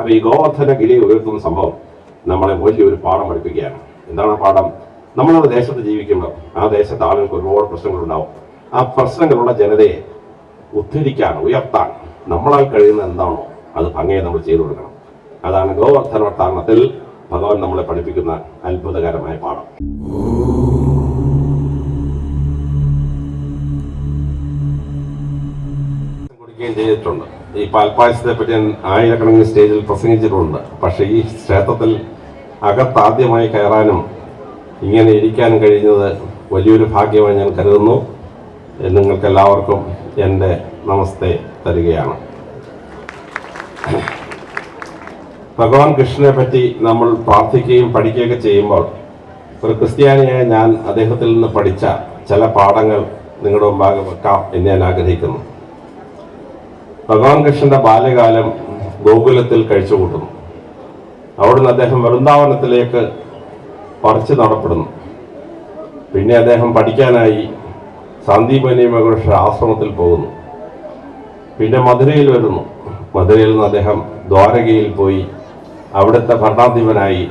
അപ്പൊ ഈ ഗോവർദ്ധന ഗിരി ഉയർത്തുന്ന സംഭവം നമ്മളെ വലിയൊരു പാഠം പഠിപ്പിക്കുകയാണ്. എന്താണ് പാഠം? നമ്മളൊരു ദേശത്ത് ജീവിക്കുമ്പോൾ ആ ദേശത്ത് ആളുകൾക്ക് ഒരുപാട് പ്രശ്നങ്ങളുണ്ടാവും. ആ പ്രശ്നങ്ങളുള്ള ജനതയെ ഉദ്ധരിക്കാൻ ഉയർത്താൻ നമ്മളാൽ കഴിയുന്ന എന്താണോ അത് ഭംഗിയെ നമ്മൾ ചെയ്തു കൊടുക്കണം. അതാണ് ഗോവർദ്ധനോത്ഥാരണത്തിൽ ഭഗവാൻ നമ്മളെ പഠിപ്പിക്കുന്ന അത്ഭുതകരമായ പാഠം. കൊടുക്കുകയും ചെയ്തിട്ടുണ്ട്. ഈ പാൽപ്പായസത്തെ പറ്റി ഞാൻ ആയിരക്കണക്കിന് സ്റ്റേജിൽ പ്രസംഗിച്ചിട്ടുണ്ട്. പക്ഷേ ഈ ക്ഷേത്രത്തിൽ അകത്താദ്യമായി കയറാനും ഇങ്ങനെ ഇരിക്കാനും കഴിഞ്ഞത് വലിയൊരു ഭാഗ്യമായി ഞാൻ കരുതുന്നു. നിങ്ങൾക്കെല്ലാവർക്കും എന്റെ നമസ്തേ തരികയാണ്. ഭഗവാൻ കൃഷ്ണനെ പറ്റി നമ്മൾ പ്രാർത്ഥിക്കുകയും പഠിക്കുകയൊക്കെ ചെയ്യുമ്പോൾ ഒരു ക്രിസ്ത്യാനിയായ ഞാൻ അദ്ദേഹത്തിൽ നിന്ന് പഠിച്ച ചില പാഠങ്ങൾ നിങ്ങളുടെ മുമ്പാകെ വെക്കാം എന്ന് ഞാൻ ആഗ്രഹിക്കുന്നു. ഭഗവാൻ കൃഷ്ണന്റെ ബാല്യകാലം ഗോകുലത്തിൽ കഴിച്ചു കൂട്ടുന്നു അവിടുന്ന് അദ്ദേഹം വൃന്ദാവനത്തിലേക്ക് പറിച്ചു നടപ്പെടുന്നു. പിന്നെ അദ്ദേഹം പഠിക്കാനായി സാന്ദീപനി മഹർഷ ആശ്രമത്തിൽ പോകുന്നു. പിന്നെ മധുരയിൽ വരുന്നു. മധുരയിൽ നിന്ന് അദ്ദേഹം ദ്വാരകയിൽ പോയി അവിടുത്തെ ഭരണാധിപനായി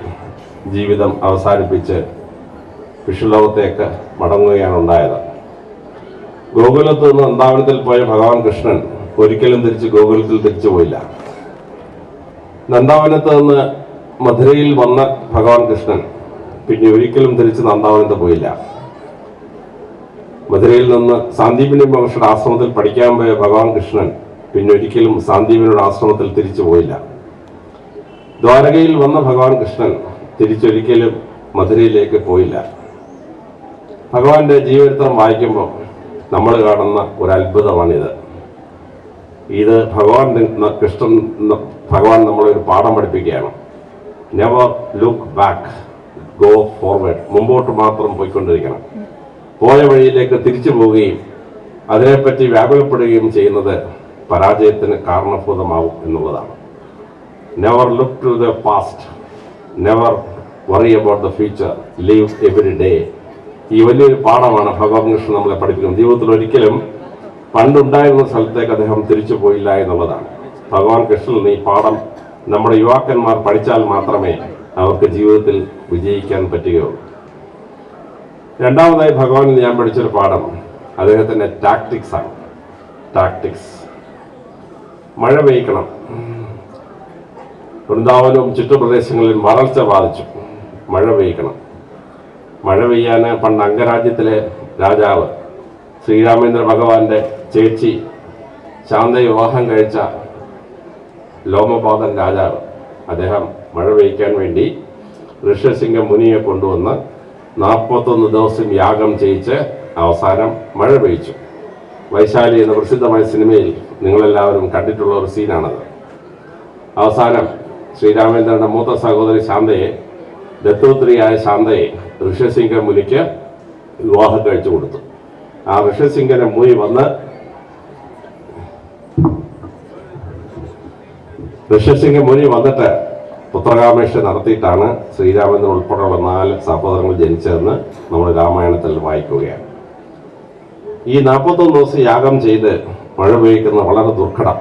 ജീവിതം അവസാനിപ്പിച്ച് വിഷുലോകത്തേക്ക് മടങ്ങുകയാണ് ഉണ്ടായത്. ഗോകുലത്ത് നിന്ന് വൃന്ദാവനത്തിൽ പോയ ഭഗവാൻ കൃഷ്ണൻ ഒരിക്കലും തിരിച്ച് ഗോകുലത്തിൽ തിരിച്ചു പോയില്ല. നന്ദാവനത്ത് നിന്ന് മധുരയിൽ വന്ന ഭഗവാൻ കൃഷ്ണൻ പിന്നെ ഒരിക്കലും തിരിച്ച് നന്ദാവനത്ത് പോയില്ല. മധുരയിൽ നിന്ന് സാന്ദീപിനി മഹർഷിയുടെ ആശ്രമത്തിൽ പഠിക്കാൻ പോയ ഭഗവാൻ കൃഷ്ണൻ പിന്നെ ഒരിക്കലും സാന്ദീപിനിയുടെ ആശ്രമത്തിൽ തിരിച്ചു പോയില്ല. ദ്വാരകയിൽ വന്ന ഭഗവാൻ കൃഷ്ണൻ തിരിച്ചൊരിക്കലും മധുരയിലേക്ക് പോയില്ല. ഭഗവാന്റെ ജീവചരിത്രം വായിക്കുമ്പോൾ നമ്മൾ കാണുന്ന ഒരു അത്ഭുതമാണിത് ഇത് ഭഗവാൻ കൃഷ്ണൻ ഭഗവാൻ നമ്മളെ ഒരു പാഠം പഠിപ്പിക്കുകയാണ്. Never look back go forward മുമ്പോട്ട് മാത്രം പോയിക്കൊണ്ടിരിക്കണം. പോയ വഴിയിലേക്ക് തിരിച്ചു പോവുകയും അതിനെപ്പറ്റി വ്യാകുലപ്പെടുകയും ചെയ്യുന്നത് പരാജയത്തിന് കാരണഭൂതമാവും എന്നുള്ളതാണ്. Never look to the past never worry about the future live every day ഈ വലിയൊരു പാഠമാണ് ഭഗവാൻ കൃഷ്ണൻ നമ്മളെ പഠിപ്പിക്കുന്നത്. ജീവിതത്തിൽ ഒരിക്കലും പണ്ടുണ്ടായിരുന്ന സ്ഥലത്തേക്ക് അദ്ദേഹം തിരിച്ചു പോയില്ല എന്നുള്ളതാണ്. ഭഗവാൻ കൃഷ്ണൻ ഈ പാഠം നമ്മുടെ യുവാക്കന്മാർ പഠിച്ചാൽ മാത്രമേ അവർക്ക് ജീവിതത്തിൽ വിജയിക്കാൻ പറ്റുകയുള്ളൂ. രണ്ടാമതായി ഭഗവാനിൽ ഞാൻ പഠിച്ചൊരു പാഠം അദ്ദേഹത്തിന്റെ ടാക്ടിക്സ് ആണ്. ടാക്ടിക്സ് മഴ പെയ്ക്കണം വൃന്ദാവനവും ചുറ്റുപ്രദേശങ്ങളിൽ വരൾച്ച ബാധിച്ചു. മഴ പെയ്ക്കണം മഴ പെയ്യാൻ പണ്ട് അംഗരാജ്യത്തിലെ രാജാവ് ശ്രീരാമേന്ദ്ര ഭഗവാന്റെ ചേച്ചി ശാന്ത വിവാഹം കഴിച്ച ലോമപാദൻ രാജാവ് അദ്ദേഹം മഴ പെയ്ക്കാൻ വേണ്ടി ഋഷസിംഗ മുനിയെ കൊണ്ടുവന്ന് നാൽപ്പത്തൊന്ന് ദിവസം യാഗം ചെയ്യിച്ച് അവസാനം മഴ പെയ്ച്ചു വൈശാലി എന്ന പ്രസിദ്ധമായ സിനിമയിൽ നിങ്ങളെല്ലാവരും കണ്ടിട്ടുള്ള ഒരു സീനാണത്. അവസാനം ശ്രീരാമേന്ദ്രന്റെ മൂത്ത സഹോദരി ശാന്തയെ ദത്തോത്രിയായ ശാന്തയെ ഋഷസിംഗ മുനിക്ക് വിവാഹം കഴിച്ചു കൊടുത്തു. ആ ഋഷസിംഗനെ മുനി വന്ന് ഋഷ്യസിംഹ മുനി വന്നിട്ട് പുത്രകാമേഷ നടത്തിയിട്ടാണ് ശ്രീരാമൻ ഉൾപ്പെടെയുള്ള നാല് സഹോദരങ്ങൾ ജനിച്ചതെന്ന് നമ്മൾ രാമായണത്തിൽ വായിക്കുകയാണ്. ഈ നാൽപ്പത്തൊന്ന് ദിവസം യാഗം ചെയ്ത് മഴ പെയ്ക്കുന്ന വളരെ ദുർഘടം.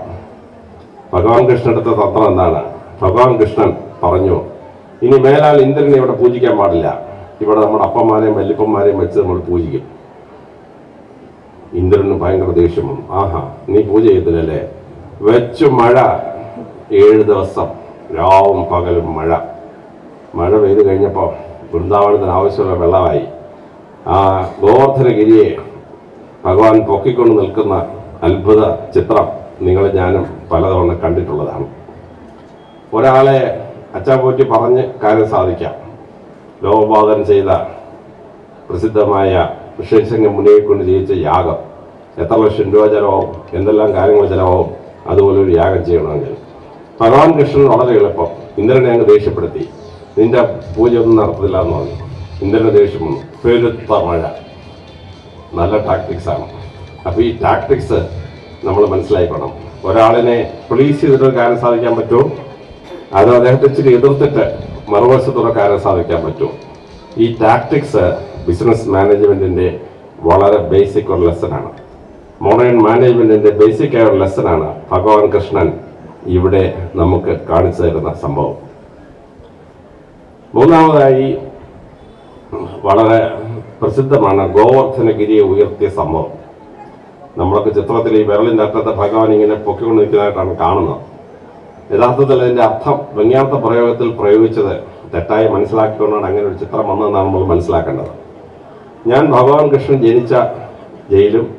ഭഗവാൻ കൃഷ്ണൻ എടുത്ത തന്ത്രം എന്താണ്? ഭഗവാൻ കൃഷ്ണൻ പറഞ്ഞു ഇനി മേലാൽ ഇന്ദ്രനെ ഇവിടെ പൂജിക്കാൻ പാടില്ല. ഇവിടെ നമ്മുടെ അപ്പന്മാരെയും വല്യപ്പന്മാരെയും വെച്ച് നമ്മൾ പൂജിക്കും. ഇന്ദ്രന് ഭയങ്കര ദേഷ്യം ആഹാ നീ പൂജ ചെയ്തില്ലല്ലേ വെച്ചു മഴ ഏഴ് ദിവസം രാവും പകലും മഴ. മഴ പെയ്തു കഴിഞ്ഞപ്പോൾ വൃന്ദാവനത്തിന് ആവശ്യമുള്ള വെള്ളമായി. ആ ഗോവർദ്ധനഗിരിയെ ഭഗവാൻ പൊക്കിക്കൊണ്ട് നിൽക്കുന്ന അത്ഭുത ചിത്രം നിങ്ങൾ ഞാനും പലതവണ കണ്ടിട്ടുള്ളതാണ്. ഒരാളെ അച്ചാപോറ്റി പറഞ്ഞ് കാര്യം സാധിക്കാം. ലോകപാതനം ചെയ്ത പ്രസിദ്ധമായ ഋഷ്യസിംഹ മുന്നേക്കൊണ്ട് കൊണ്ട് ചെയ്യിച്ച യാഗം. എത്ര ലക്ഷം രൂപ ചെലവാകും? എന്തെല്ലാം കാര്യങ്ങൾ ചെലവാകും? അതുപോലെ ഒരു യാഗം ചെയ്യണമെങ്കിൽ. ഭഗവാൻ കൃഷ്ണൻ വളരെ എളുപ്പം. ഇന്ദ്രനെ അങ്ങ് ദേഷ്യപ്പെടുത്തി. നിന്റെ പൂജ ഒന്നും നടത്തില്ല എന്ന് പറഞ്ഞു. ഇന്ദ്രനെ ദേഷ്യം വന്നു. പെരുത്ത മഴ. നല്ല ടാക്ടിക്സ് ആണ്. അപ്പോൾ ഈ ടാക്ടിക്സ് നമ്മൾ മനസ്സിലാക്കണം ഒരാളിനെ പ്ലീസ് ചെയ്തിട്ട് കാര്യം സാധിക്കാൻ പറ്റുമോ? അത് അദ്ദേഹത്തെ ഇച്ചിരി എതിർത്തിട്ട് മറുവശത്തുള്ള കാര്യം സാധിക്കാൻ പറ്റുമോ? ഈ ടാക്ടിക്സ് ബിസിനസ് മാനേജ്മെന്റിന്റെ വളരെ ബേസിക് ഒരു ലെസൺ ആണ്. മോഡേൺ മാനേജ്മെന്റിന്റെ ബേസിക് ആയ ഒരു ലെസൺ ആണ് ഭഗവാൻ കൃഷ്ണൻ ഇവിടെ നമുക്ക് കാണിച്ചു തരുന്ന സംഭവം. മൂന്നാമതായി വളരെ പ്രസിദ്ധമാണ് ഗോവർദ്ധനഗിരിയെ ഉയർത്തിയ സംഭവം. നമ്മളൊക്കെ ചിത്രത്തിൽ ഈ വിരലിന്റെ അറ്റത്തെ ഭഗവാൻ ഇങ്ങനെ പൊക്കിക്കൊണ്ട് നിൽക്കുന്നതായിട്ടാണ് കാണുന്നത്. യഥാർത്ഥത്തിൽ അതിന്റെ അർത്ഥം വ്യംഗ്യാർത്ഥ പ്രയോഗത്തിൽ പ്രയോഗിച്ചത് തെറ്റായി മനസ്സിലാക്കിക്കൊണ്ടാണ് അങ്ങനെ ഒരു ചിത്രം വന്നതെന്നാണ് നമ്മൾ മനസ്സിലാക്കേണ്ടത്. ഞാൻ ഭഗവാൻ കൃഷ്ണൻ ജനിച്ച ജയിലും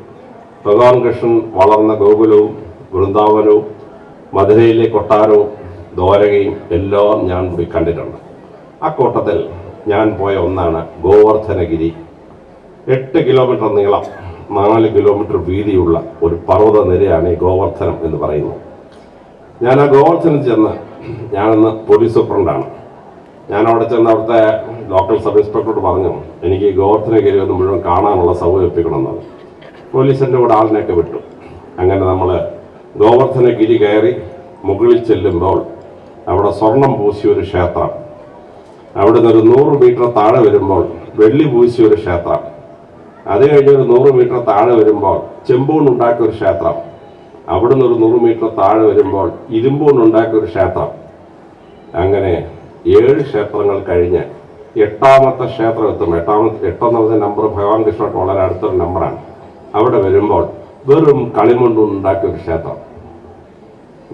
ഭഗവാൻ കൃഷ്ണൻ വളർന്ന ഗോകുലവും വൃന്ദാവനവും മധുരയിലെ കൊട്ടാരവും ദ്വാരകയും എല്ലാം ഞാൻ പോയി കണ്ടിട്ടുണ്ട്. ആ കൂട്ടത്തിൽ ഞാൻ പോയ ഒന്നാണ് ഗോവർദ്ധനഗിരി. എട്ട് കിലോമീറ്റർ നീളം നാല് കിലോമീറ്റർ വീതിയുള്ള ഒരു പർവത നിരയാണ് ഈ ഗോവർദ്ധനം എന്ന് പറയുന്നത്. ഞാൻ ആ ഗോവർദ്ധനം ചെന്ന് ഞാനിന്ന് പോലീസ് സൂപ്രണ്ടാണ് ഞാൻ അവിടെ ചെന്ന് അവിടുത്തെ ലോക്കൽ സബ് ഇൻസ്പെക്ടറോട് പറഞ്ഞു എനിക്ക് ഗോവർദ്ധനഗിരി ഒന്ന് മുഴുവൻ കാണാനുള്ള സൗകര്യം ഒപ്പിക്കണമെന്നത് പോലീസിന്റെ കൂടെ ആളിനെയൊക്കെ വിട്ടു. അങ്ങനെ നമ്മൾ ഗോവർദ്ധനഗിരി കയറി മുകളിൽ ചെല്ലുമ്പോൾ അവിടെ സ്വർണം പൂശിയ ഒരു ക്ഷേത്രം അവിടെ നിന്ന് ഒരു നൂറ് മീറ്റർ താഴെ വരുമ്പോൾ വെള്ളി പൂശിയ ഒരു ക്ഷേത്രം അത് കഴിഞ്ഞ് ഒരു നൂറ് മീറ്റർ താഴെ വരുമ്പോൾ ചെമ്പൂണുണ്ടാക്കിയ ഒരു ക്ഷേത്രം അവിടുന്ന് ഒരു നൂറ് മീറ്റർ താഴെ വരുമ്പോൾ ഇരുമ്പൂണുണ്ടാക്കിയ ഒരു ക്ഷേത്രം അങ്ങനെ ഏഴ് ക്ഷേത്രങ്ങൾ കഴിഞ്ഞ് എട്ടാമത്തെ ക്ഷേത്രം എത്തും എട്ടാമത്തെ എട്ടാമത്തെ നമ്പർ ഭഗവാൻ കൃഷ്ണ വളരെ അടുത്തൊരു നമ്പറാണ് അവിടെ വരുമ്പോൾ വെറും കളിമണ്ണുണ്ടാക്കിയ ഒരു ക്ഷേത്രം.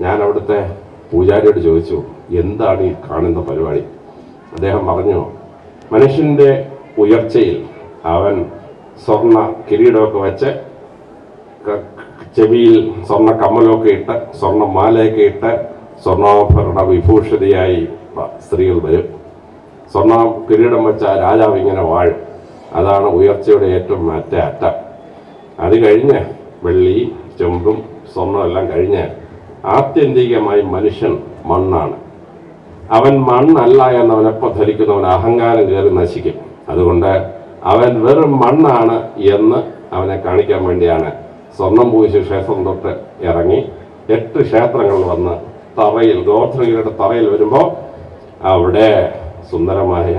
ഞാൻ അവിടുത്തെ പൂജാരിയോട് ചോദിച്ചു എന്താണ് ഈ കാണുന്ന പരിപാടി? അദ്ദേഹം പറഞ്ഞു മനുഷ്യന്റെ ഉയർച്ചയിൽ അവൻ സ്വർണ കിരീടമൊക്കെ വെച്ച് ചെവിയിൽ സ്വർണ കമ്മലൊക്കെ ഇട്ട് സ്വർണ മാലയൊക്കെ ഇട്ട് സ്വർണാഭരണ വിഭൂഷിതയായി സ്ത്രീകൾ വരും. സ്വർണ കിരീടം വെച്ച രാജാവ് ഇങ്ങനെ വാഴും. അതാണ് ഉയർച്ചയുടെ ഏറ്റവും മറ്റേ അറ്റം. അത് കഴിഞ്ഞ് വെള്ളി ചെമ്പും സ്വർണം എല്ലാം കഴിഞ്ഞ് ആത്യന്തികമായി മനുഷ്യൻ മണ്ണാണ്. അവൻ മണ്ണല്ല എന്നവനെപ്പോൾ ധരിക്കുന്നവൻ അഹങ്കാരം കയറി നശിക്കും. അതുകൊണ്ട് അവൻ വെറും മണ്ണാണ് എന്ന് അവനെ കാണിക്കാൻ വേണ്ടിയാണ് സ്വർണം പൂശി ക്ഷേത്രം തൊട്ട് ഇറങ്ങി എട്ട് ക്ഷേത്രങ്ങൾ വന്ന് തറയിൽ ഗോത്രഗിരിയുടെ തറയിൽ വരുമ്പോൾ അവിടെ സുന്ദരമായ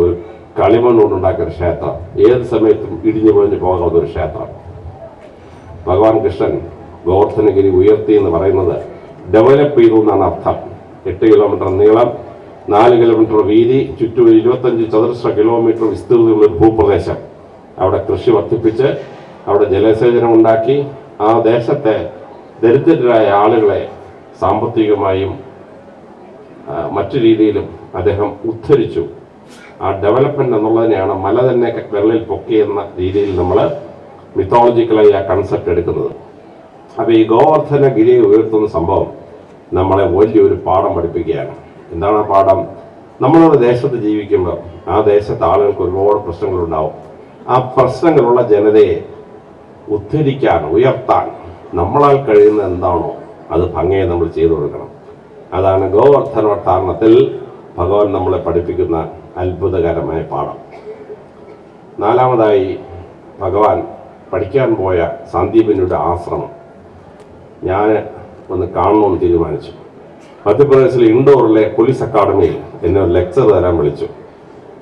ഒരു കളിമണ്ണ് കൊണ്ടുണ്ടാക്കിയ ഒരു ക്ഷേത്രം. ഏത് സമയത്തും ഇടിഞ്ഞു പൊളിഞ്ഞു ഒരു ക്ഷേത്രം. ഭഗവാൻ കൃഷ്ണൻ ഗോവർദ്ധനഗിരി ഉയർത്തി എന്ന് പറയുന്നത് ഡെവലപ്പ് ചെയ്തു എന്നാണ് അർത്ഥം. എട്ട് കിലോമീറ്റർ നീളം നാല് കിലോമീറ്റർ വീതി ചുറ്റും ഇരുപത്തഞ്ച് ചതുരശ്ര കിലോമീറ്റർ വിസ്തൃതിയുള്ള ഭൂപ്രദേശം. അവിടെ കൃഷി വർദ്ധിപ്പിച്ച് അവിടെ ജലസേചനം ഉണ്ടാക്കി ആ ദേശത്തെ ദരിദ്രരായ ആളുകളെ സാമ്പത്തികമായും മറ്റു രീതിയിലും അദ്ദേഹം ഉദ്ധരിച്ചു. ആ ഡെവലപ്മെന്റ് എന്നുള്ളതിനെയാണ് മല തന്നെ വെള്ളയിൽ പൊക്കിയെന്ന രീതിയിൽ നമ്മൾ മിത്തോളജിക്കലായി ആ കൺസെപ്റ്റ് എടുക്കുന്നത്. അപ്പോൾ ഈ ഗോവർദ്ധന ഗിരിയെ ഉയർത്തുന്ന സംഭവം നമ്മളെ വലിയൊരു പാഠം പഠിപ്പിക്കുകയാണ്. എന്താണ് ആ പാഠം? നമ്മളൊരു ദേശത്ത് ജീവിക്കുമ്പോൾ ആ ദേശത്തെ ആളുകൾക്ക് ഒരുപാട് പ്രശ്നങ്ങളുണ്ടാവും. ആ പ്രശ്നങ്ങളുള്ള ജനതയെ ഉദ്ധരിക്കാൻ ഉയർത്താൻ നമ്മളാൽ കഴിയുന്ന എന്താണോ അത് ഭംഗിയെ നമ്മൾ ചെയ്തു കൊടുക്കണം. അതാണ് ഗോവർദ്ധനോദ്ധാരണത്തിൽ ഭഗവാൻ നമ്മളെ പഠിപ്പിക്കുന്ന അത്ഭുതകരമായ പാഠം. നാലാമതായി ഭഗവാൻ പഠിക്കാൻ പോയ സന്ദീപിനുടെ ആശ്രമം. ഞാൻ ഒന്ന് കാണണമെന്ന് തീരുമാനിച്ചു. മധ്യപ്രദേശിലെ ഇൻഡോറിലെ പോലീസ് അക്കാഡമിയിൽ എന്നെ ഒരു ലെക്ചർ തരാൻ വിളിച്ചു.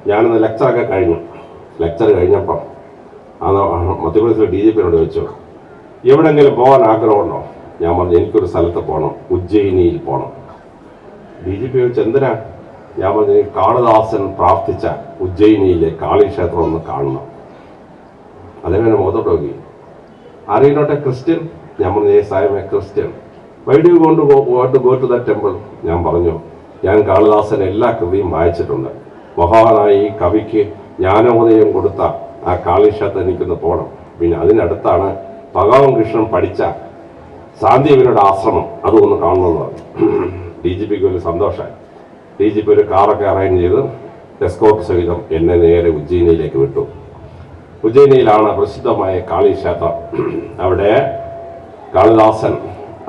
ഞാനൊന്ന് ലെക്ചറൊക്കെ കഴിഞ്ഞു. ലെക്ചർ കഴിഞ്ഞപ്പം അന്ന് മധ്യപ്രദേശിലെ ഡി ജി പിന്നോട് ചോദിച്ചു എവിടെയെങ്കിലും പോകാൻ ആഗ്രഹമുണ്ടോ? ഞാൻ പറഞ്ഞു എനിക്കൊരു സ്ഥലത്ത് പോകണം ഉജ്ജയിനിയിൽ പോകണം ഡി ജി പി ചോദിച്ചു എന്തിനാ? ഞാൻ പറഞ്ഞു "ഈ കാളിദാസൻ പ്രാർത്ഥിച്ച ഉജ്ജയിനിയിലെ കാളിക്ഷേത്രം ഒന്ന് കാണണം. Are you not a Christian? ഞാൻ I am Christian. Why do want to go to the temple ഞാൻ പറഞ്ഞു ഞാൻ കാളിദാസൻ എല്ലാ കൃതിയും വായിച്ചിട്ടുണ്ട്. മഹാനായി ഈ കവിക്ക് ജ്ഞാനോദയം കൊടുത്ത ആ കാളിഷത്ത് എനിക്കൊന്ന് പോകണം പിന്നെ അതിനടുത്താണ് ഭഗവാൻ കൃഷ്ണൻ പഠിച്ച സാന്ദീപിനോട് ആശ്രമം. അതൊന്ന് കാണണമെന്ന് പറഞ്ഞു. ഡി ജി പിക്ക് ഒരു സന്തോഷമായി. ഡി ജി പി ഒരു കാറൊക്കെ അറേഞ്ച് ചെയ്ത് എസ്കോർട്ട് സഹിതം എന്നെ നേരെ ഉജ്ജയിനിയിലേക്ക് വിട്ടു. ഉജ്ജയിനിയിലാണ് പ്രസിദ്ധമായ കാളി ക്ഷേത്രം അവിടെ കാളിദാസൻ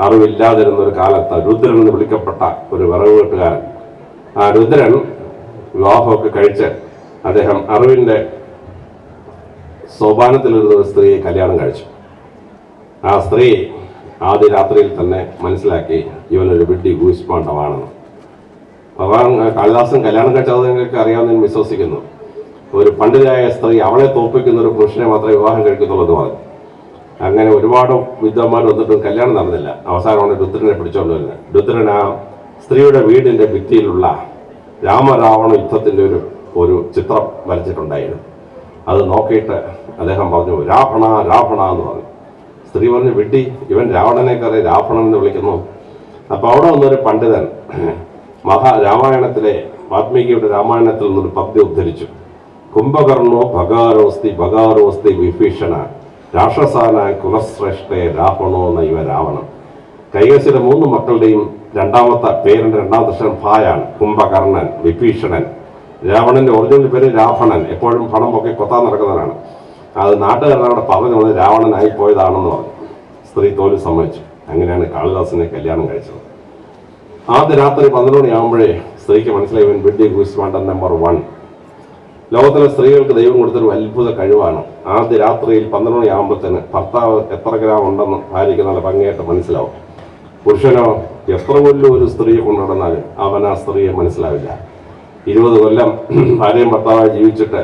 അറിവില്ലാതിരുന്ന ഒരു കാലത്ത് രുദ്രൻ എന്ന് വിളിക്കപ്പെട്ട ഒരു വിറവ് വീട്ടുകാരൻ ആ രുദ്രൻ വിവാഹമൊക്കെ കഴിച്ച് അദ്ദേഹം അറിവിന്റെ സോപാനത്തിലിരുന്ന ഒരു സ്ത്രീയെ കല്യാണം കഴിച്ചു. ആ സ്ത്രീ ആദ്യ രാത്രിയിൽ തന്നെ മനസ്സിലാക്കി ഇവനൊരു വിഡ്ഢി ഭൂസ്പാണ്ഡമാണെന്ന് ഭഗവാൻ കാളിദാസൻ കല്യാണം കഴിച്ചത് നിങ്ങൾക്ക് അറിയാമെന്ന് ഞാൻ വിശ്വസിക്കുന്നു. ഒരു പണ്ഡിതയായ സ്ത്രീ അവളെ തോൽപ്പിക്കുന്ന ഒരു പുരുഷനെ മാത്രമേ വിവാഹം കഴിക്കുന്നുള്ളൂ എന്ന് പറഞ്ഞു. അങ്ങനെ ഒരുപാട് വിദ്വാന്മാർ വന്നിട്ടും കല്യാണം നടന്നില്ല. അവസാനമാണ് രുദ്രനെ പിടിച്ചോണ്ട് വരുന്നത്. രുദ്രൻ ആ സ്ത്രീയുടെ വീടിന്റെ ഭിത്തിയിലുള്ള രാമരാവണ യുദ്ധത്തിന്റെ ഒരു ഒരു ചിത്രം വരച്ചിട്ടുണ്ടായിരുന്നു. അത് നോക്കിയിട്ട് അദ്ദേഹം പറഞ്ഞു രാവണ രാവണ എന്ന് പറഞ്ഞു. സ്ത്രീ പറഞ്ഞു വിട്ടി ഇവൻ രാവണനെ കയറി രാവണൻ എന്ന് വിളിക്കുന്നു. അപ്പോൾ അവിടെ വന്നൊരു പണ്ഡിതൻ മഹാ രാമായണത്തിലെ വാത്മീകിയുടെ രാമായണത്തിൽ നിന്നൊരു പദ്യം ഉദ്ധരിച്ചു. കുംഭകർണോ ഭഗാരോസ്തി ഭഗാരോസ്തി വിഭീഷണ രാക്ഷസാന കുലശ്രേഷ്ഠേ രാവണോ നൈവ രാവണൻ കൈകസിലെ മൂന്ന് മക്കളുടെയും രണ്ടാമത്തെ പേരിന്റെ രണ്ടാമത്തെ അക്ഷരം ഭായാണ് കുംഭകർണൻ വിഭീഷണൻ. രാവണന്റെ ഒറിജിനൽ പേര് രാവണൻ. എപ്പോഴും പണം പൊക്കി കൊത്താൻ നടക്കുന്നവനാണ്. അത് നാട്ടുകാരുടെ അവിടെ പറഞ്ഞു വന്ന് രാവണനായി പോയതാണെന്ന് പറഞ്ഞു. സ്ത്രീ തോൽ സമ്മതിച്ചു. അങ്ങനെയാണ് കാളിദാസിനെ കല്യാണം കഴിച്ചത്. ആദ്യ രാത്രി പന്ത്രണ്ട് മണിയാകുമ്പോഴേ സ്ത്രീക്ക് മനസ്സിലായി ഇവൻ വെഡ്ഡി നമ്പർ വൺ. ലോകത്തിലെ സ്ത്രീകൾക്ക് ദൈവം കൊടുത്തൊരു അത്ഭുത കഴിവാണ്. ആദ്യ രാത്രിയിൽ പന്ത്രണ്ട് മണിയാകുമ്പോഴത്തേന് ഭർത്താവ് എത്ര ഗ്രാം ഉണ്ടെന്ന് ഭാര്യയ്ക്ക് നല്ല ഭംഗിയായിട്ട് മനസ്സിലാവും. പുരുഷനോ എത്ര കൊല്ലം ഒരു സ്ത്രീയെ കൊണ്ടുനടന്നാലും അവൻ ആ സ്ത്രീയെ മനസ്സിലാവില്ല. ഇരുപത് കൊല്ലം ഭാര്യയും ഭർത്താവായി ജീവിച്ചിട്ട്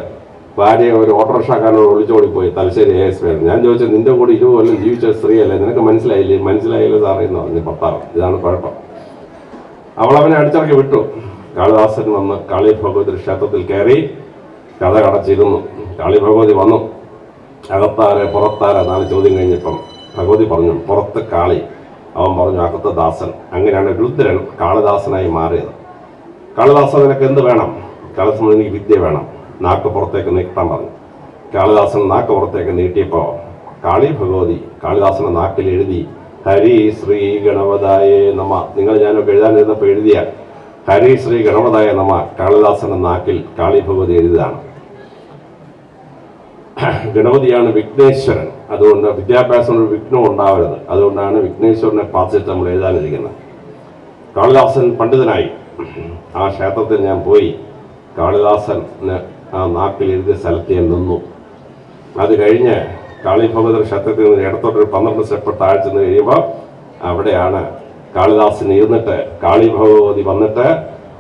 ഭാര്യയെ ഒരു ഓട്ടോറിക്ഷക്കാരനോട് ഒളിച്ചോടിപ്പോയി തലശ്ശേരി എ എസ് ഞാൻ ചോദിച്ചത് നിന്റെ കൂടെ ഇരുപത് കൊല്ലം ജീവിച്ച സ്ത്രീയല്ലേ? നിനക്ക് മനസ്സിലായില്ലേ? മനസ്സിലായില്ലേ സാറേ എന്ന് പറഞ്ഞു. ഭർത്താവ് ഇതാണ് കുഴപ്പം. അവൾ അവനെ അടിച്ചിറക്കി വിട്ടു. കാളിദാസൻ വന്ന് കാളി ഭഗവതി ക്ഷേത്രത്തിൽ കയറി. കഥ കടച്ചിരുന്നു. കാളി ഭഗവതി വന്നു. അകത്താരെ പുറത്താരെ നാല് ചോദ്യം കഴിഞ്ഞപ്പം ഭഗവതി പറഞ്ഞു പുറത്ത് കാളി. അവൻ പറഞ്ഞു അകത്ത് ദാസൻ. അങ്ങനെയാണ് രുദ്രൻ കാളിദാസനായി മാറിയത്. കാളിദാസൻ നിനക്ക് എന്ത് വേണം? കാളിദാസൻ എനിക്ക് വിദ്യ വേണം. നാക്ക് പുറത്തേക്ക് നീട്ടാൻ പറഞ്ഞു. കാളിദാസൻ നാക്ക് പുറത്തേക്ക് നീട്ടിയപ്പോൾ കാളി ഭഗവതി കാളിദാസനെ നാക്കിൽ എഴുതി ഹരി ശ്രീ ഗണപതായേ നമ. നിങ്ങൾ ഞാനൊക്കെ എഴുതാനിരുന്നപ്പോൾ എഴുതിയാൽ ഹരി ശ്രീ ഗണപതായ നമ. കാളിദാസന്റെ നാക്കിൽ കാളി ഭഗവതി എഴുതിയതാണ്. ഗണപതിയാണ് വിഘ്നേശ്വരൻ. അതുകൊണ്ട് വിദ്യാഭ്യാസം ഒരു വിഘ്നം ഉണ്ടാവരുത്. അതുകൊണ്ടാണ് വിഘ്നേശ്വരനെ പ്രാർത്ഥിച്ചിട്ട് നമ്മൾ എഴുതാനിരിക്കുന്നത്. കാളിദാസൻ പണ്ഡിതനായി. ആ ക്ഷേത്രത്തിൽ ഞാൻ പോയി. കാളിദാസന് ആ നാക്കിൽ എഴുതിയ സ്ഥലത്ത് ഞാൻ നിന്നു. അത് കഴിഞ്ഞ് കാളിഭഗവതി ക്ഷേത്രത്തിൽ നിന്ന് ഇടത്തോട്ടൊരു പന്ത്രണ്ട് സ്റ്റെപ്പ് താഴ്ച കഴിയുമ്പോൾ അവിടെയാണ് കാളിദാസൻ ഇരുന്നിട്ട് കാളിഭഗവതി വന്നിട്ട്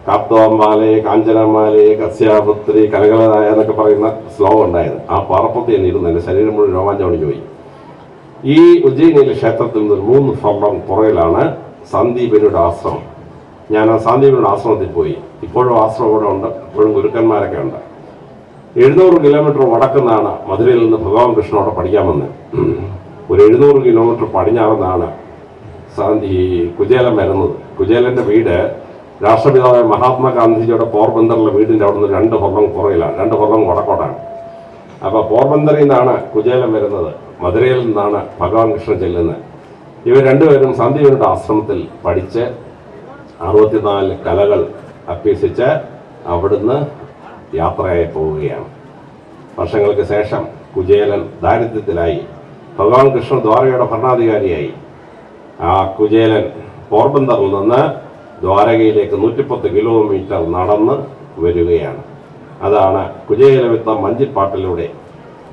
കാത്തോമാലയെ കാഞ്ചനമാലെ കസ്യാപുത്രി കലകളായ എന്നൊക്കെ പറയുന്ന ശ്ലോകം ഉണ്ടായത്. ആ പാറപ്പത്തി തന്നെ ഇരുന്ന് എന്റെ ശരീരം മുഴുവൻ രോമാഞ്ചം ഒടിഞ്ഞു പോയി ഈ ഉജ്ജയിനിയിലെ ക്ഷേത്രത്തിൽ നിന്ന് മൂന്ന് സ്വർണം പുറയിലാണ് സന്ദീപനുടെ ആശ്രമം. ഞാൻ ആ സന്ദീപനുടെ ആശ്രമത്തിൽ പോയി. ഇപ്പോഴും ആശ്രമം ഇവിടെ ഉണ്ട്. ഇപ്പോഴും ഗുരുക്കന്മാരൊക്കെ ഉണ്ട്. എഴുന്നൂറ് കിലോമീറ്റർ വടക്കുന്നാണ് മധുരയിൽ നിന്ന് ഭഗവാൻ കൃഷ്ണനോട് പഠിക്കാമെന്ന്. ഒരു എഴുന്നൂറ് കിലോമീറ്റർ പടിഞ്ഞാറുന്നാണ് ഈ കുചേലൻ വരുന്നത്. കുചേലന്റെ വീട് രാഷ്ട്രപിതാവായ മഹാത്മാഗാന്ധിജിയുടെ പോർബന്ദറിലെ വീടിന്റെ അവിടുന്ന് രണ്ട് കൊല്ലം കുറയിലാണ് രണ്ട് കൊല്ലം വടക്കോട്ടാണ്. അപ്പോൾ പോർബന്തറിൽ നിന്നാണ് കുചേലം വരുന്നത്. മധുരയിൽ നിന്നാണ് ഭഗവാൻ കൃഷ്ണൻ ചെല്ലുന്നത്. ഇവർ രണ്ടുപേരും സന്ദീപനുടെ ആശ്രമത്തിൽ പഠിച്ച് അറുപത്തിനാല് കലകൾ അഭ്യസിച്ച് അവിടുന്ന് യാത്രയായി പോവുകയാണ്. വർഷങ്ങൾക്ക് ശേഷം കുചേലൻ ദാരിദ്ര്യത്തിലായി. ഭഗവാൻ കൃഷ്ണ ദ്വാരകയുടെ ഭരണാധികാരിയായി. ആ കുചേലൻ പോർബന്തറിൽ നിന്ന് ദ്വാരകയിലേക്ക് നൂറ്റിപ്പത്ത് കിലോമീറ്റർ നടന്ന് വരികയാണ്. അതാണ് കുജയലവിത്ത മഞ്ചിപ്പാട്ടിലൂടെ.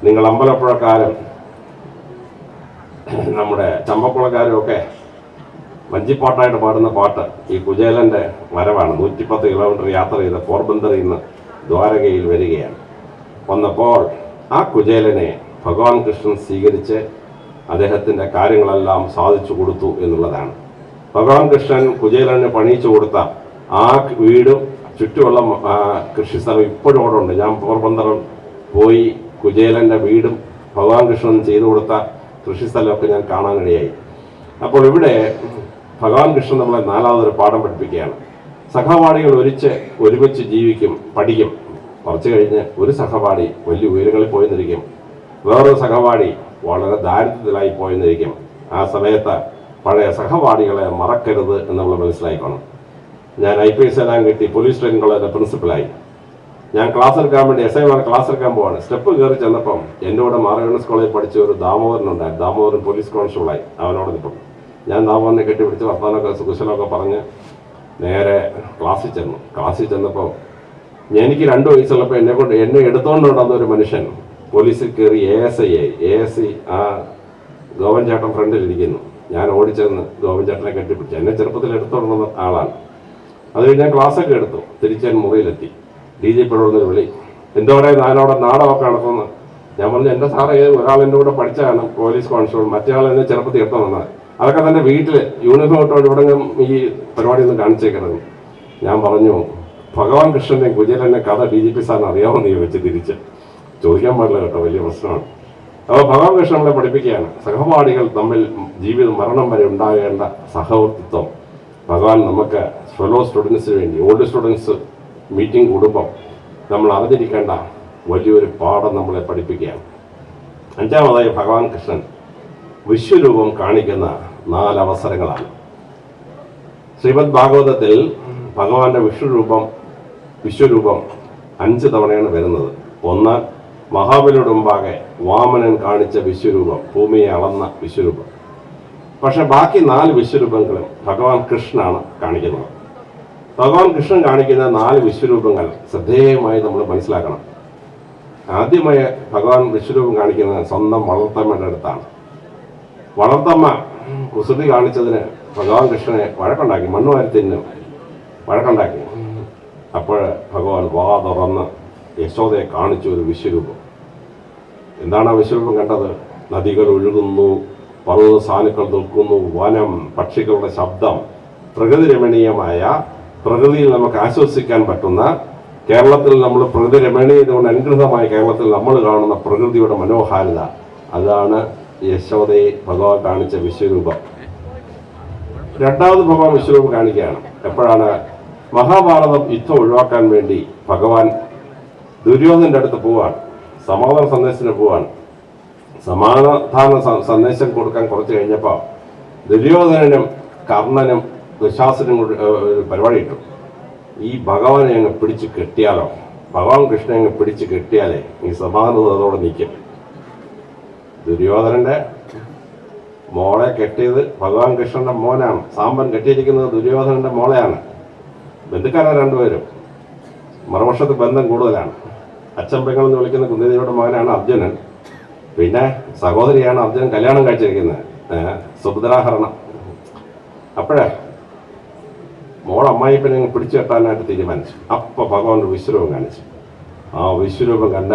നിങ്ങൾ അമ്പലപ്പുഴക്കാരും നമ്മുടെ ചമ്പക്കുളക്കാരും ഒക്കെ വഞ്ചിപ്പാട്ടായിട്ട് പാടുന്ന പാട്ട് ഈ കുജേലന്റെ വരവാണ്. നൂറ്റിപ്പത്ത് കിലോമീറ്റർ യാത്ര ചെയ്ത് പോർബന്തറിൽ നിന്ന് ദ്വാരകയിൽ വരികയാണ്. വന്നപ്പോൾ ആ കുചേലനെ ഭഗവാൻ കൃഷ്ണൻ സ്വീകരിച്ച് അദ്ദേഹത്തിന്റെ കാര്യങ്ങളെല്ലാം സാധിച്ചു കൊടുത്തു എന്നുള്ളതാണ്. ഭഗവാൻ കൃഷ്ണൻ കുചേലന് പണിയിച്ചു കൊടുത്ത ആ വീടും ചുറ്റുമുള്ള കൃഷി കൃഷിസ്ഥലം ഇപ്പോഴും അവിടെ ഉണ്ട്. ഞാൻ പോർബന്തറം പോയി കുചേലന്റെ വീടും ഭഗവാൻ കൃഷ്ണൻ ചെയ്തു കൊടുത്ത കൃഷിസ്ഥലമൊക്കെ ഞാൻ കാണാനിടയായി. അപ്പോൾ ഇവിടെ ഭഗവാൻ കൃഷ്ണൻ നമ്മളെ നാലാമതൊരു പാഠം പഠിപ്പിക്കുകയാണ്. സഹപാഠികൾ ഒരിച്ച് ഒരുമിച്ച് ജീവിക്കും പഠിക്കും. കുറച്ച് കഴിഞ്ഞ് ഒരു സഹപാഠി വലിയ ഉയരങ്ങളിൽ പോയിന്നിരിക്കും. വേറൊരു സഹപാഠി വളരെ ദാരിദ്ര്യത്തിലായി പോയിന്നിരിക്കും. ആ സമയത്ത് പഴയ സഹപാഠികളെ മറക്കരുത് എന്ന് നമ്മൾ മനസ്സിലാക്കണം ഞാൻ ഐ പി എസ് എല്ലാം കിട്ടി പോലീസ് ട്രെയിനിങ് കോളേജിന്റെ പ്രിൻസിപ്പലായി ഞാൻ ക്ലാസ് എടുക്കാൻ വേണ്ടി എസ് ഐ മാർ ക്ലാസ് എടുക്കാൻ പോവാണ്. സ്റ്റെപ്പ് കയറി ചെന്നപ്പം എന്റെ കൂടെ മാറഗണസ് കോളേജിൽ പഠിച്ച ഒരു ദാമോദരനുണ്ടായിരുന്നു ദാമോദരൻ പോലീസ് കോൺസ്റ്റബിളായി അവനോട് നിൽപ്പം ഞാൻ ദാമോദരനെ കെട്ടിപ്പിടിച്ച് വർത്താനൊക്കെ കുശലമൊക്കെ പറഞ്ഞ് നേരെ ക്ലാസ്സിൽ ചെന്നു. ക്ലാസ്സിൽ ചെന്നപ്പോൾ എനിക്ക് രണ്ട് വയസ്സുള്ളപ്പോൾ എന്നെ കൊണ്ട് എന്നെ എടുത്തോണ്ട് നടന്ന ഒരു മനുഷ്യൻ പോലീസിൽ കയറി എ എസ് ഐ ആയി. എ എസ് ഐ ആ ഗവൺ ചേട്ടൻ ഫ്രണ്ടിൽ ഇരിക്കുന്നു. ഞാൻ ഓടിച്ചെന്ന് ഗോപൻ ചേട്ടനെ കെട്ടിപ്പിടിച്ചു. എന്നെ ചെറുപ്പത്തിൽ എടുത്തോളുന്ന ആളാണ്. അത് കഴിഞ്ഞ് ഞാൻ ക്ലാസ്സൊക്കെ എടുത്തു. തിരിച്ച് മുറിയിലെത്തി. ഡി ജി പിയുടെ വിളി. എന്തോടെ പറയുക ഞാനവിടെ നടത്തുന്നു. ഞാൻ പറഞ്ഞു എന്റെ സാറേ ഒരാൾ എന്റെ കൂടെ പഠിച്ചാണ് പോലീസ് കോൺസ്റ്റബിൾ. മറ്റേ ആൾ എന്നെ ചെറുപ്പത്തിൽ എടുത്തു വന്നത്. അതൊക്കെ തന്നെ വീട്ടിൽ യൂണിഫോം ഇട്ടോണ്ട് ഇവിടെ ഈ പരിപാടി ഒന്ന് കാണിച്ചേക്കരുത്. ഞാൻ പറഞ്ഞു ഭഗവാൻ കൃഷ്ണനെ കുജേലന്റെ കഥ ഡി ജി പി സാറിന് അറിയാമെന്ന് ചോദിച്ച് തിരിച്ച്. ചോദിക്കാൻ പാടില്ല കേട്ടോ വലിയ പ്രശ്നമാണ്. അപ്പോൾ ഭഗവാൻ കൃഷ്ണൻ നമ്മളെ പഠിപ്പിക്കുകയാണ്. സഹപാഠികൾ തമ്മിൽ ജീവിതം മരണം വരെ ഉണ്ടാകേണ്ട സഹവർത്തിത്വം. ഭഗവാൻ നമുക്ക് ഫെലോ സ്റ്റുഡൻസിന് വേണ്ടി ഓൾഡ് സ്റ്റുഡൻസ് മീറ്റിംഗ് കൂടുമ്പം നമ്മൾ അറിഞ്ഞിരിക്കേണ്ട വലിയൊരു പാഠം നമ്മളെ പഠിപ്പിക്കുകയാണ്. അഞ്ചാമതായി ഭഗവാൻ കൃഷ്ണൻ വിശ്വരൂപം കാണിക്കുന്ന നാലവസരങ്ങളാണ്. ശ്രീമദ് ഭാഗവതത്തിൽ ഭഗവാന്റെ വിശ്വരൂപം വിശ്വരൂപം അഞ്ച് തവണയാണ് വരുന്നത്. ഒന്ന് മഹാബലിയുടെ മുമ്പാകെ വാമനൻ കാണിച്ച വിശ്വരൂപം ഭൂമിയെ അളന്ന വിശ്വരൂപം. പക്ഷെ ബാക്കി നാല് വിശ്വരൂപങ്ങളും ഭഗവാൻ കൃഷ്ണനാണ് കാണിക്കുന്നത്. ഭഗവാൻ കൃഷ്ണൻ കാണിക്കുന്ന നാല് വിശ്വരൂപങ്ങൾ ശ്രദ്ധേയമായി നമ്മൾ മനസ്സിലാക്കണം. ആദ്യമായി ഭഗവാൻ വിശ്വരൂപം കാണിക്കുന്നത് സ്വന്തം വളർത്തമ്മയുടെ അടുത്താണ്. വളർത്തമ്മ കുസൃതി കാണിച്ചതിന് ഭഗവാൻ കൃഷ്ണനെ വഴക്കുണ്ടാക്കി മണ്ണു തിന്നും വഴക്കുണ്ടാക്കി. അപ്പോൾ ഭഗവാൻ വാ തുറന്ന് യശോദയെ കാണിച്ചു ഒരു വിശ്വരൂപം. എന്താണ് ആ കണ്ടത്? നദികൾ ഒഴുകുന്നു പർവത സാനുക്കൾ നിൽക്കുന്നു വനം പക്ഷികളുടെ ശബ്ദം പ്രകൃതി രമണീയമായ പ്രകൃതിയിൽ നമുക്ക് ആശ്വസിക്കാൻ പറ്റുന്ന കേരളത്തിൽ നമ്മൾ പ്രകൃതി രമണീയതുകൊണ്ട് അനുഗ്രഹമായ കേരളത്തിൽ നമ്മൾ കാണുന്ന പ്രകൃതിയുടെ മനോഹാരിത. അതാണ് യശോദയെ ഭഗവാൻ കാണിച്ച വിശ്വരൂപം. രണ്ടാമത് ഭഗവാൻ വിശ്വരൂപം കാണിക്കുകയാണ്. എപ്പോഴാണ്? മഹാഭാരതം യുദ്ധം ഒഴിവാക്കാൻ വേണ്ടി ഭഗവാൻ ദുര്യോധന്റെ അടുത്ത് പോവാണ് സമാധാന സന്ദേശത്തിന് പോവാണ്. സമാധാന സന്ദേശം കൊടുക്കാൻ കുറച്ച് കഴിഞ്ഞപ്പോൾ ദുര്യോധനനും കർണനും ദുശാസനും കൂടി പരിപാടി ഇട്ടു. ഈ ഭഗവാനെ അങ്ങ് പിടിച്ച് കെട്ടിയാലോ ഭഗവാൻ കൃഷ്ണനെ അങ്ങ് പിടിച്ച് കെട്ടിയാലേ ഈ സമാധാനതോടെ നിൽക്കും ദുര്യോധനന്റെ മോളെ കെട്ടിയത് ഭഗവാൻ കൃഷ്ണന്റെ മോനാണ്. സാമ്പൻ കെട്ടിയിരിക്കുന്നത് ദുര്യോധനന്റെ മോളെയാണ്. ബന്ധുക്കാരാണ് രണ്ടുപേരും. മറുപക്ഷത്ത് ബന്ധം കൂടുതലാണ്. അച്ഛൻ പെങ്ങൾ എന്ന് വിളിക്കുന്ന കുന്തിദേവിയുടെ മകനാണ് അർജുനൻ. പിന്നെ സഹോദരിയാണ് അർജുനൻ കല്യാണം കഴിച്ചിരിക്കുന്നത്. സുഭദ്രാഹരണം. അപ്പോഴേ മോൾ അമ്മായിപ്പനെ പിടിച്ചു കെട്ടാനായിട്ട് തീരുമാനിച്ചു. അപ്പൊ ഭഗവാൻ ഒരു വിശ്വരൂപം കാണിച്ചു. ആ വിശ്വരൂപം കണ്ട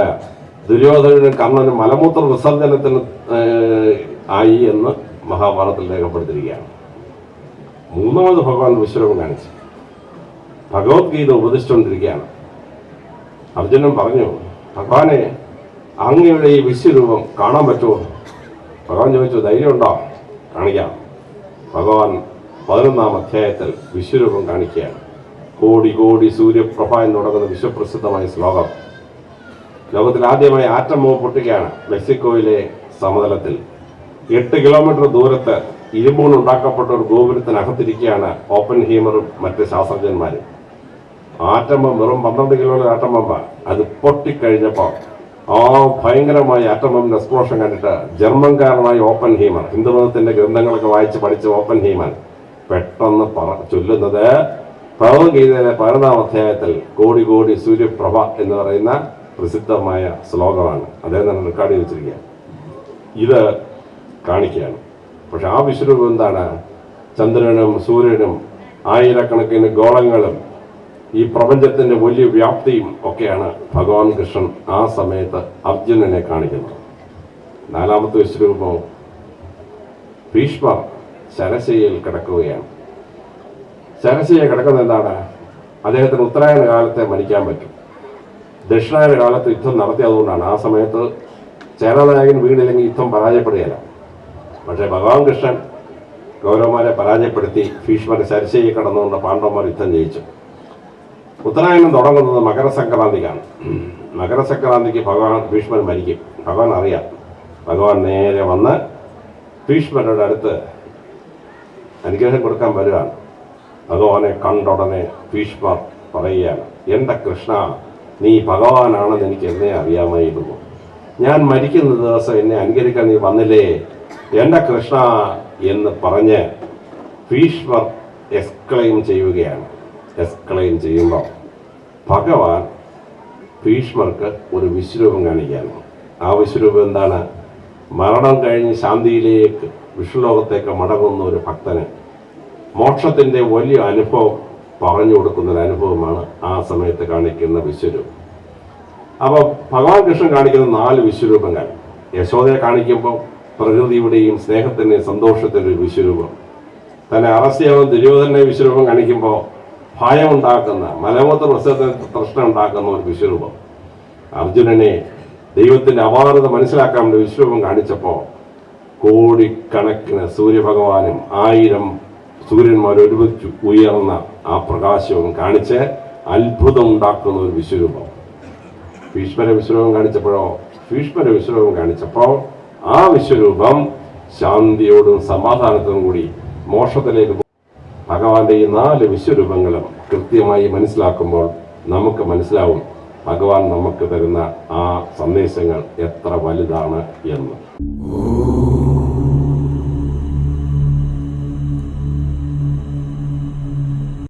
ദുര്യോധനനും കർണനും മലമൂത്ര വിസർജനത്തിന് ആയി എന്ന് മഹാഭാരതത്തിൽ രേഖപ്പെടുത്തിയിരിക്കുകയാണ്. മൂന്നാമത് ഭഗവാൻ വിശ്വരൂപം കാണിച്ചു. ഭഗവത്ഗീത ഉപദേശിച്ചുകൊണ്ടിരിക്കുകയാണ് അർജുനൻ പറഞ്ഞു ഭഗവാനെ അങ്ങയുടെ ഈ വിശ്വരൂപം കാണാൻ പറ്റുമോ? ഭഗവാൻ ചോദിച്ചു ധൈര്യമുണ്ടോ? കാണിക്കാം. ഭഗവാൻ പതിനൊന്നാം അധ്യായത്തിൽ വിശ്വരൂപം കാണിക്കുകയാണ്. കോടി കോടി സൂര്യപ്രഭ എന്ന് തുടങ്ങുന്ന വിശ്വപ്രസിദ്ധമായ ശ്ലോകം. ലോകത്തിൽ ആദ്യമായി ആറ്റം ബോംബ് പൊട്ടുകയാണ് മെക്സിക്കോയിലെ സമതലത്തിൽ. എട്ട് കിലോമീറ്റർ ദൂരത്ത് ഇരുമ്പുകൊണ്ട് ഉണ്ടാക്കപ്പെട്ട ഒരു ഗോപുരത്തിനകത്തിരിക്കുകയാണ് ഓപ്പൻ ഹീമറും മറ്റ് ശാസ്ത്രജ്ഞന്മാരും. ആറ്റം ബോംബ് വെറും പന്ത്രണ്ട് കിലോയുടെ ആറ്റമ്പമ്പ. അത് പൊട്ടിക്കഴിഞ്ഞപ്പോൾ ആ ഭയങ്കരമായ ആറ്റമ്പമ്പിന്റെ എക്സ്പ്ലോഷൻ കണ്ടിട്ട് ജർമ്മൻകാരനായ ഓപ്പൺ ഹീമർ ഹിന്ദുമതത്തിന്റെ ഗ്രന്ഥങ്ങളൊക്കെ വായിച്ച് പഠിച്ച ഓപ്പൺ ഹീമൻ പെട്ടെന്ന് പറ ചൊല്ലുന്നത് ഭഗവത്ഗീതയിലെ പതിനൊന്നാം അധ്യായത്തിൽ കോടി കോടി സൂര്യപ്രഭ എന്ന് പറയുന്ന പ്രസിദ്ധമായ ശ്ലോകമാണ്. അദ്ദേഹം തന്നെ റെക്കോർഡ് ചെയ്ത് വെച്ചിരിക്കുക ഇത് കാണിക്കുകയാണ്. പക്ഷെ ആ വിശ്വരൂപം എന്താണ്? ചന്ദ്രനും സൂര്യനും ആയിരക്കണക്കിന് ഗോളങ്ങളും ഈ പ്രപഞ്ചത്തിന്റെ വലിയ വ്യാപ്തിയും ഒക്കെയാണ് ഭഗവാൻ കൃഷ്ണൻ ആ സമയത്ത് അർജുനനെ കാണിക്കുന്നത്. നാലാമത്തെ വിശ്വരൂപവും ഭീഷ്മർ ശരശയിൽ കിടക്കുകയാണ്. ശരശയെ കിടക്കുന്നത് എന്താണ്? അദ്ദേഹത്തിന് ഉത്തരായണ കാലത്തെ മരിക്കാൻ പറ്റും. ദക്ഷിണായന കാലത്ത് യുദ്ധം നടത്തിയതുകൊണ്ടാണ്. ആ സമയത്ത് ചേരനായകൻ വീണില്ലെങ്കിൽ യുദ്ധം പരാജയപ്പെടുകയില്ല. പക്ഷേ ഭഗവാൻ കൃഷ്ണൻ ഗൗരവന്മാരെ പരാജയപ്പെടുത്തി ഭീഷ്മരെ ശരശയെ കടന്നുകൊണ്ട് പാണ്ഡവന്മാർ യുദ്ധം ജയിച്ചു. ഉത്തരായണം തുടങ്ങുന്നത് മകരസംക്രാന്തിക്കാണ്. മകരസംക്രാന്തിക്ക് ഭഗവാൻ ഭീഷ്മൻ മരിക്കും. ഭഗവാൻ അറിയാം. ഭഗവാൻ നേരെ വന്ന് ഭീഷ്മരുടെ അടുത്ത് അനുഗ്രഹം കൊടുക്കാൻ വരികയാണ് ഭഗവാനെ കണ്ടുടനെ ഭീഷ്മർ പറയുകയാണ് എന്റെ കൃഷ്ണ നീ ഭഗവാനാണെന്ന് എനിക്ക് എന്നേ അറിയാമായിരുന്നു. ഞാൻ മരിക്കുന്ന ദിവസം എന്നെ അനുകരിക്കാൻ നീ വന്നില്ലേ? എന്റെ കൃഷ്ണ എന്ന് പറഞ്ഞ് ഭീഷ്മർ എക്സ്ക്ലെയിം ചെയ്യുകയാണ്. എക്സ്ക്ലെയിം ചെയ്യുമ്പോൾ ഭഗവാൻ ഭീഷ്മർക്ക് ഒരു വിശ്വരൂപം കാണിക്കുന്നു ആ വിശ്വരൂപം എന്താണ്? മരണം കഴിഞ്ഞ് ശാന്തിയിലേക്ക് വിഷ്ണുലോകത്തേക്ക് മടങ്ങുന്ന ഒരു ഭക്തന് മോക്ഷത്തിന്റെ വലിയ അനുഭവം പറഞ്ഞു കൊടുക്കുന്ന ഒരു അനുഭവമാണ് ആ സമയത്ത് കാണിക്കുന്ന വിശ്വരൂപം. അപ്പോൾ ഭഗവാൻ കൃഷ്ണൻ കാണിക്കുന്ന നാല് വിശ്വരൂപങ്ങൾ. യശോദയെ കാണിക്കുമ്പോൾ പ്രകൃതിയുടെയും സ്നേഹത്തിന്റെയും സന്തോഷത്തിന്റെ ഒരു വിശ്വരൂപം. തന്നെ അറസ്റ്റ് ചെയ്യാവുന്ന ദുര്യോധനെ വിശ്വരൂപം കാണിക്കുമ്പോൾ ഭയമുണ്ടാക്കുന്ന മലമൂത്ര പ്രശ്നത്തിന് പ്രശ്നം ഉണ്ടാക്കുന്ന ഒരു വിശ്വരൂപം. അർജുനനെ ദൈവത്തിന്റെ അപാരത മനസ്സിലാക്കാൻ വേണ്ടി വിശ്വരൂപം കാണിച്ചപ്പോൾ കോടിക്കണക്കിന് സൂര്യഭഗവാനും ആയിരം സൂര്യന്മാർ ഒരുമിച്ച് ഉയർന്ന ആ പ്രകാശവും കാണിച്ച് അത്ഭുതം ഉണ്ടാക്കുന്ന ഒരു വിശ്വരൂപം. ഭീഷ്മര വിശ്വരൂപം കാണിച്ചപ്പോഴോ ഭീഷ്മര വിശ്വരൂപം കാണിച്ചപ്പോൾ ആ വിശ്വരൂപം ശാന്തിയോടും സമാധാനത്തോടും കൂടി മോക്ഷത്തിലേക്ക് ഭഗവാന്റെ ഈ നാല് വിശ്വരൂപങ്ങളും കൃത്യമായി മനസ്സിലാക്കുമ്പോൾ നമുക്ക് മനസ്സിലാവും ഭഗവാൻ നമുക്ക് തരുന്ന ആ സന്ദേശങ്ങൾ എത്ര വലുതാണ് എന്ന്.